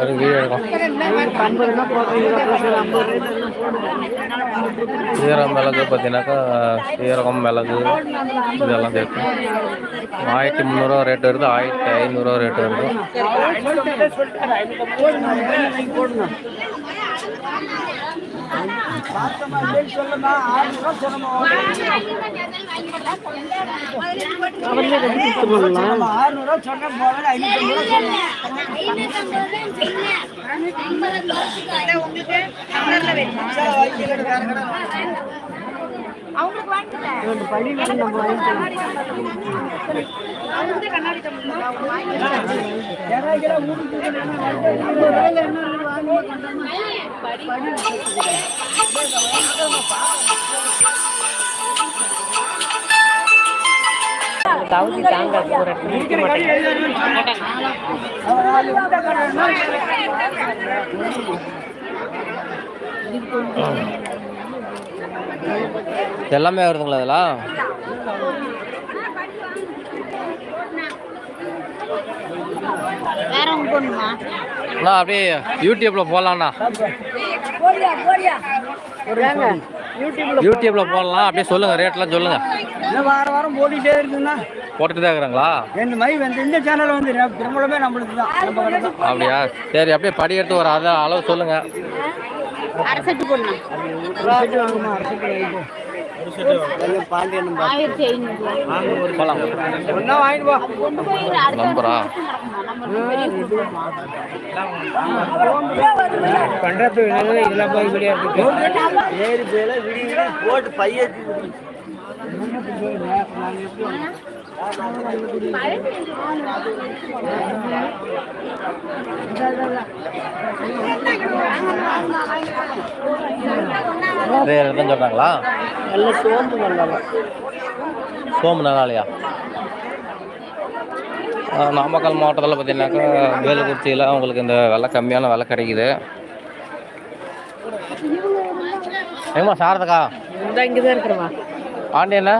ஒரு வீடியோ எடுக்கும் சீரகம் மிளகு பார்த்தீங்கன்னாக்கா சீரகம் மிளகு இதெல்லாம் சேர்த்து. ஆயிரத்தி முந்நூறுரூவா ரேட் வருது ஆயிரத்தி ஐநூறுரூவா ரேட் வருது. அவர்களே கட்டி கொடுத்துருவாங்களா ரெண்டு படி தகுதி தாங்க ஒரு நிற்க மாட்டேன் எல்லாமே வருதுங்களா அண்ணா அப்படியே யூடியூப்பில் போடலாண்ணா. ஏங்க யூடியூப்ல யூடியூப்பில் போடலாம் அப்படியே சொல்லுங்கள் ரேட்லாம் சொல்லுங்கள் இன்னும் வாரம் வாரம் போட்டுக்கிட்டே இருக்குன்னா? போட்டுட்டு தான் இருக்கிறாங்களா? இந்த மாதிரி வந்து இந்த சேனல் வந்து திருமணமே நம்மளுக்கு தான். அப்படியா? சரி அப்படியே படி எடுத்து ஒரு அதை அளவு சொல்லுங்கள் அரசட்டு பொண்ணு அரசட்டு ஆயிரத்தி ஐநூறு நம்பரா இதெல்லாம் போய் ஏறி போட்டு தான் சொல்கிறாங்களா நல்ல சோம்பு நல்லா நாமக்கல் மாவட்டத்தில் பார்த்தீங்கன்னாக்கா வேலுக்குறிச்சியில் உங்களுக்கு இந்த விலை கம்மியான விலை கிடைக்குது. ஏமா சாரதக்கா இங்கே தான் இருக்கிறவா? பாண்டியண்ணா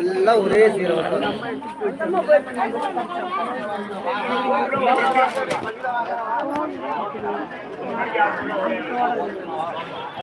எல்லாம் ஒரே சீரகம்